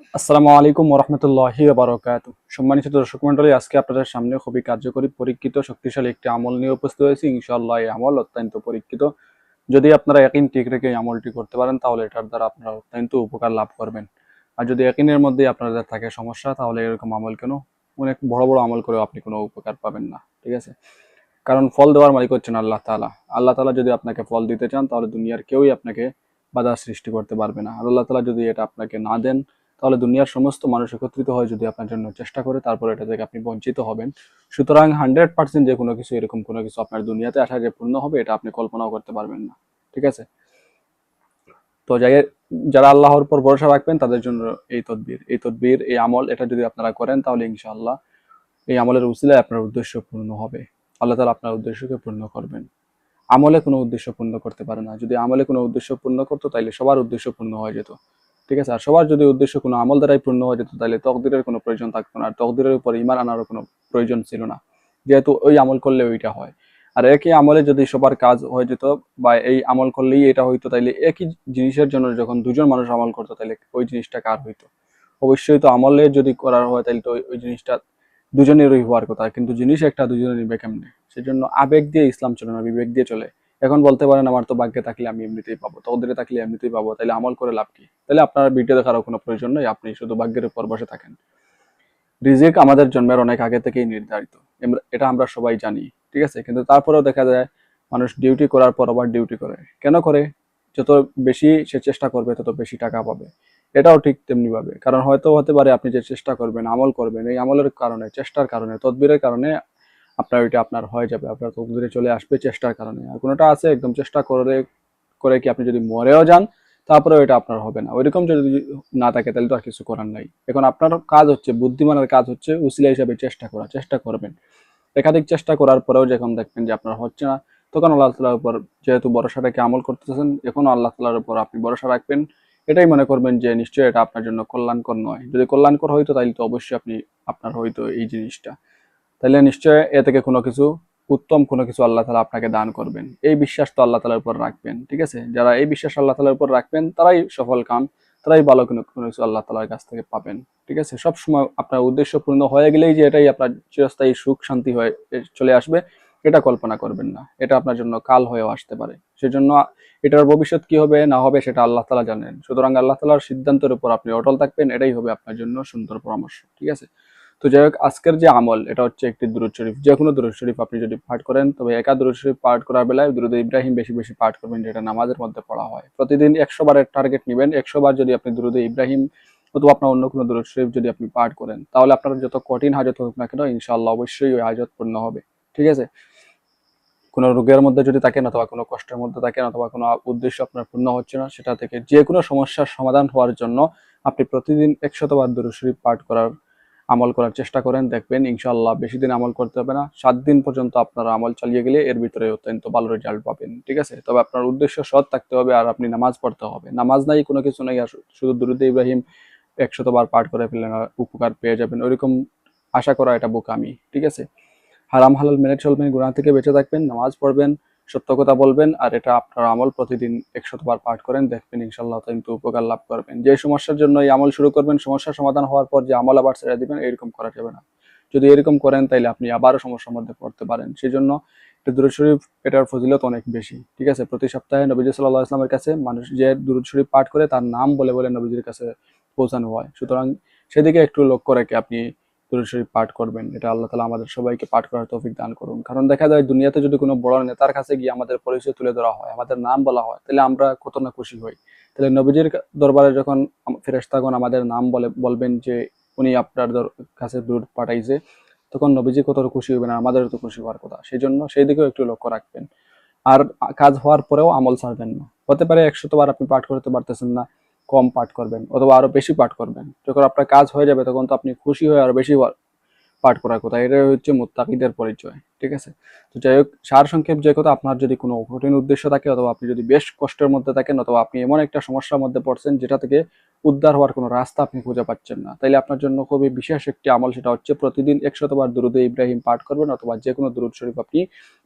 আসসালামু আলাইকুম রহমতুল্লাহি বারকাত সম্মানিত দর্শক মন্ডলী আজকে আপনাদের সামনে খুবই কার্যকরী, পরীক্ষিত, শক্তিশালী একটি আমল নিয়ে উপস্থিত হয়েছি। ইনশাআল্লাহ এই আমল অত্যন্ত পরীক্ষিত। যদি আপনারা একদিন ঠিক রেখে এই আমলটি করতে পারেন, তাহলে এটার দ্বারা আপনারা অত্যন্ত উপকার লাভ করবেন। আর যদি একদিনের মধ্যে আপনাদের থাকে সমস্যা, তাহলে এরকম আমল কেন? অনেক বড় বড় আমল করেও আপনি কোনো উপকার পাবেন না, ঠিক আছে? কারণ ফল দেওয়ার মালিক হচ্ছেন আল্লাহ তাআলা। আল্লাহ তাআলা যদি আপনাকে ফল দিতে চান, তাহলে দুনিয়ার কেউই আপনাকে বাধা সৃষ্টি করতে পারবে না। আর আল্লাহ তাআলা যদি এটা আপনাকে না দেন তাহলে দুনিয়ার সমস্ত মানুষ একত্রিত হয় যদি আপনার জন্য চেষ্টা করে, তারপর এটা থেকে আপনি বঞ্চিত হবেন। সুতরাং হান্ড্রেড পার্সেন্ট যে কোনো কিছু এরকম কোনো কিছু আপনার দুনিয়াতে আসা যে পূর্ণ হবে, এটা আপনি কল্পনাও করতে পারবেন না। ঠিক আছে? তো যাই যারা আল্লাহর উপর ভরসা রাখবেন, তাদের জন্য এই তদবির। এই তদবির, এই আমল, এটা যদি আপনারা করেন, তাহলে ইনশাআল্লাহ এই আমলের উসিলায় আপনার উদ্দেশ্য পূর্ণ হবে। আল্লাহ তালা আপনার উদ্দেশ্যকে পূর্ণ করবেন। আমলে কোনো উদ্দেশ্য পূর্ণ করতে পারে না। যদি আমলে কোনো উদ্দেশ্য পূর্ণ করতো তাহলে সবার উদ্দেশ্য পূর্ণ হয়ে যেত। ঠিক আছে? আর সবার যদি উদ্দেশ্য কোনো আমল দ্বারাই পূর্ণ হয়ে যেত, তাহলে তকদিরের কোনো প্রয়োজন থাকতো না। আর তকদিরের উপর ইমান আনারও কোনো প্রয়োজন ছিল না। যেহেতু ওই আমল করলে ওইটা হয়। আর একই আমলে যদি সবার কাজ হয়ে যেত বা এই আমল করলেই এটা হইতো, তাইলে একই জিনিসের জন্য যখন দুজন মানুষ আমল করতো তাহলে ওই জিনিসটা কার হইতো? অবশ্যই তো আমলে যদি করার হয় তাহলে তো ওই- জিনিসটা দুজনেরই হওয়ার কথা। কিন্তু জিনিস একটা দুজনে নিবে কেমনে? সেজন্য আবেগ দিয়ে ইসলাম চলে না, বিবেক দিয়ে চলে। এখন বলতে পারেন আমার তো ভাগ্যে থাকলে আমি এমনিতেই পাবো তকদিরে থাকলে এমনিতেই পাবো তাহলে আমল করে লাভ কি? তাহলে আপনার ভিডিও দেখারও কোনো প্রয়োজন নেই, আপনি শুধু ভাগ্যের উপর বসে থাকেন। রিজিক আমাদের জন্মের অনেক আগে থেকেই নির্ধারিত এটা আমরা সবাই জানি, ঠিক আছে? কিন্তু তারপরেও দেখা যায় মানুষ ডিউটি করার পর আবার ডিউটি করে। কেন করে? যত বেশি সে চেষ্টা করবে, তত বেশি টাকা পাবে। এটাও ঠিক তেমনি ভাবে কারণ হয়তো হতে পারে আপনি যে চেষ্টা করবেন, আমল করবেন, এই আমলের কারণে, চেষ্টার কারণে, তদবিরের কারণে আপনার ওইটা আপনার হয়ে যাবে, আপনার তকদিরে চলে আসবে চেষ্টার কারণে। আর কোনোটা আছে, একদম চেষ্টা করে করে কি আপনি যদি মরেও যান তারপরে ওইটা আপনার হবে না। ওইরকম যদি না থাকে, তাহলে তো আর কিছু করার নাই। এখন আপনার কাজ হচ্ছে, বুদ্ধিমানের কাজ হচ্ছে উসিলা হিসাবে চেষ্টা করা, চেষ্টা করবেন। একাধিক চেষ্টা করার পরেও যখন দেখবেন যে আপনার হচ্ছে না, তখন আল্লাহ তালার উপর যেহেতু ভরসা রেখে আমল করতেছেন, এখনও আল্লাহ তালার উপর আপনি ভরসা রাখবেন। এটাই মনে করবেন যে নিশ্চয়ই এটা আপনার জন্য কল্যাণকর নয়। যদি কল্যাণকর হইতো তাহলে তো অবশ্যই আপনি আপনার হয়তো এই জিনিসটা। তাহলে নিশ্চয় এ থেকে কোনো কিছু উত্তম কোনো কিছু আল্লাহ তালা আপনাকে দান করবেন। এই বিশ্বাস তো আল্লাহ তালার উপর রাখবেন, ঠিক আছে? যারা এই বিশ্বাস আল্লাহ তালার উপর রাখবেন, তারাই সফল কাম, তারাই ভালো কোনো কোনো কিছু আল্লাহ তালার কাছ থেকে পাবেন, ঠিক আছে? সব সময় আপনার উদ্দেশ্য পূর্ণ হয়ে গেলেই যে এটাই আপনার চিরস্থায়ী সুখ, শান্তি হয়ে চলে আসবে, এটা কল্পনা করবেন না। এটা আপনার জন্য কাল হয়েও আসতে পারে। সেজন্য এটার ভবিষ্যৎ কি হবে, না হবে, সেটা আল্লাহ তালা জানেন। সুতরাং আল্লাহ তালার সিদ্ধান্তের উপর আপনি অটল থাকবেন, এটাই হবে আপনার জন্য সুন্দর পরামর্শ, ঠিক আছে? তো যাই হোক, আজকের যে আমল, এটা হচ্ছে একটি দুরুদ শরীফ। যে কোনো দুরুদ শরীফ আপনি যদি পাঠ করেন, তবে একা দুরুদ শরীফ পাঠ করার বেলায় দুরুদ ইব্রাহিম বেশি বেশি পাঠ করবেন, যেটা নামাজের মধ্যে পড়া হয়। প্রতিদিন একশো বারের টার্গেট নেবেন, একশো বার যদি আপনি দুরুদ ইব্রাহিম অথবা আপনার অন্য কোনো দুরুদ শরীফ যদি আপনি পাঠ করেন, তাহলে আপনার যত কঠিন হাজত হোক না কেন, ইনশাআল্লাহ অবশ্যই ওই হাজত পূর্ণ হবে। ঠিক আছে? কোনো রোগের মধ্যে যদি থাকেন অথবা কোনো কষ্টের মধ্যে থাকেন অথবা কোনো উদ্দেশ্য আপনার পূর্ণ হচ্ছে না, সেটা থেকে যে কোনো সমস্যার সমাধান হওয়ার জন্য আপনি প্রতিদিন একশতবার দুরুদ শরীফ পাঠ করার আমল করার চেষ্টা করেন, দেখবেন ইনশাআল্লাহ বেশি দিন আমল করতে হবে না। সাত দিন পর্যন্ত আপনারা আমল চালিয়ে গেলে এর ভিতরে অত্যন্ত ভালো রেজাল্ট পাবেন, ঠিক আছে? তবে আপনার উদ্দেশ্য সৎ থাকতে হবে আর আপনি নামাজ পড়তে হবে। নামাজ নাই, কোনো কিছু নাই শুধু দুরুদ ইব্রাহিম একশতবার পাঠ করে ফেলেন উপকার পেয়ে যাবেন। ওইরকম আশা করা এটা বোকামি, ঠিক আছে? হারাম হালাল, মেনে চলবেন গুণা থেকে বেঁচে থাকবেন, নামাজ পড়বেন সত্য কথা বলবেন আর এটা আপনার আমল প্রতিদিন একশতবার পাঠ করেন, দেখবেন ইনশাল্লাহ কিন্তু উপকার লাভ করবেন। যে সমস্যার জন্য এই আমল শুরু করবেন, সমস্যার সমাধান হওয়ার পর যে আমল আবার ছেড়ে দিবেন, এরকম করা যাবে না। যদি এরকম করেন তাহলে আপনি আবারও সমস্যার মধ্যে পড়তে পারেন। সেই জন্য এটা দুরুদ শরীফ, এটার ফজিলত অনেক বেশি, ঠিক আছে? প্রতি সপ্তাহে নবীজি সাল্লাহ ইসলামের কাছে মানুষ যে দুরুদ শরীফ পাঠ করে তার নাম বলে বলে নবীজির কাছে পৌঁছানো হয়। সুতরাং সেদিকে একটু লক্ষ্য রেখে আপনি দুরুদ শরীফ পাঠ করবেন, এটা আল্লাহ তালা আমাদের সবাইকে পাঠ করার তৌফিক দান করুন। কারণ দেখা যায়, দুনিয়াতে যদি কোনো বড় নেতার কাছে গিয়ে আমাদের পরিচয় তুলে ধরা হয়, আমাদের নাম বলা হয়, তাহলে আমরা কত না খুশি হই। তাহলে নবীজির দরবারে যখন ফেরেস্তাগণ আমাদের নাম বলে, বলবেন যে, উনি আপনার কাছে দূর পাঠাইছে, তখন নবীজি কত খুশি হবেন আর আমাদেরও তো খুশি হওয়ার কথা। সেই জন্য সেই দিকেও একটু লক্ষ্য রাখবেন। আর কাজ হওয়ার পরেও আমল ছাড়বেন না। হতে পারে একশত বার আপনি পাঠ করতে পারতেছেন না কম পাঠ করবেন অথবা আরও বেশি পাঠ করবেন। যখন আপনার কাজ হয়ে যাবে, তখন তো আপনি খুশি হয়ে আরও বেশি পাঠ করার কথা। এটা হচ্ছে মুত্তাকিদের পরিচয়, ঠিক আছে? তো যাই হোক সার সংক্ষেপ যে কথা, আপনার যদি কোনো কঠিন উদ্দেশ্য থাকে অথবা আপনি যদি বেশ কষ্টের মধ্যে থাকেন অথবা আপনি এমন একটা সমস্যার মধ্যে পড়ছেন যেটা থেকে উদ্ধার হওয়ার কোনো রাস্তা আপনি খুঁজে পাচ্ছেন না, তাইলে আপনার জন্য খুবই বিশেষ একটি আমল, সেটা হচ্ছে প্রতিদিন একশতবার দুরুদে ইব্রাহিম পাঠ করবেন অথবা যে কোনো দুরুদ শরীফ আপনি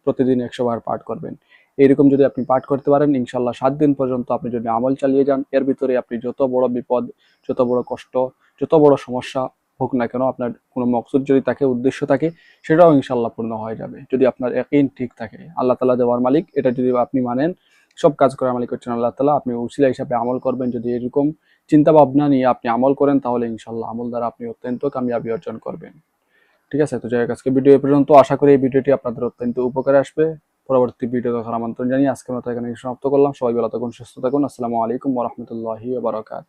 প্রতিদিন একশো বার পাঠ করবেন। এইরকম যদি আপনি পাঠ করতে পারেন ইনশাল্লাহ সাত দিন পর্যন্ত আপনি যদি আমল চালিয়ে যান, এর ভিতরে আপনি যত বড় বিপদ, যত বড় কষ্ট, যত বড় সমস্যা হোক না কেন, আপনার কোনো মকসুদ যদি থাকে, উদ্দেশ্য থাকে, সেটাও ইনশাল্লাহ পূর্ণ হয়ে যাবে। যদি আপনার একইন ঠিক থাকে, আল্লাহ তালা দেওয়ার মালিক, এটা যদি আপনি মানেন, সব কাজ করার মালিক হচ্ছেন আল্লাহ তালা আপনি উসিলা হিসাবে আমল করবেন, যদি এরকম চিন্তা ভাবনা নিয়ে আপনি আমল করেন, তাহলে ইনশাল্লাহ আমল দ্বারা আপনি অত্যন্ত কামিয়াবি অর্জন করবেন। ঠিক আছে? তো যাই আজকে ভিডিও পর্যন্ত। আশা করি এই ভিডিওটি আপনাদের অত্যন্ত উপকারে আসবে। পরবর্তী ভিডিও দেখার আমন্ত্রণ জানিয়ে আজকের মতো এখানে সমাপ্ত করলাম। সবাই ভালো থাকুন, সুস্থ থাকুন। আসসালামু আলাইকুম ওরহমতুল্লাহি বারকাত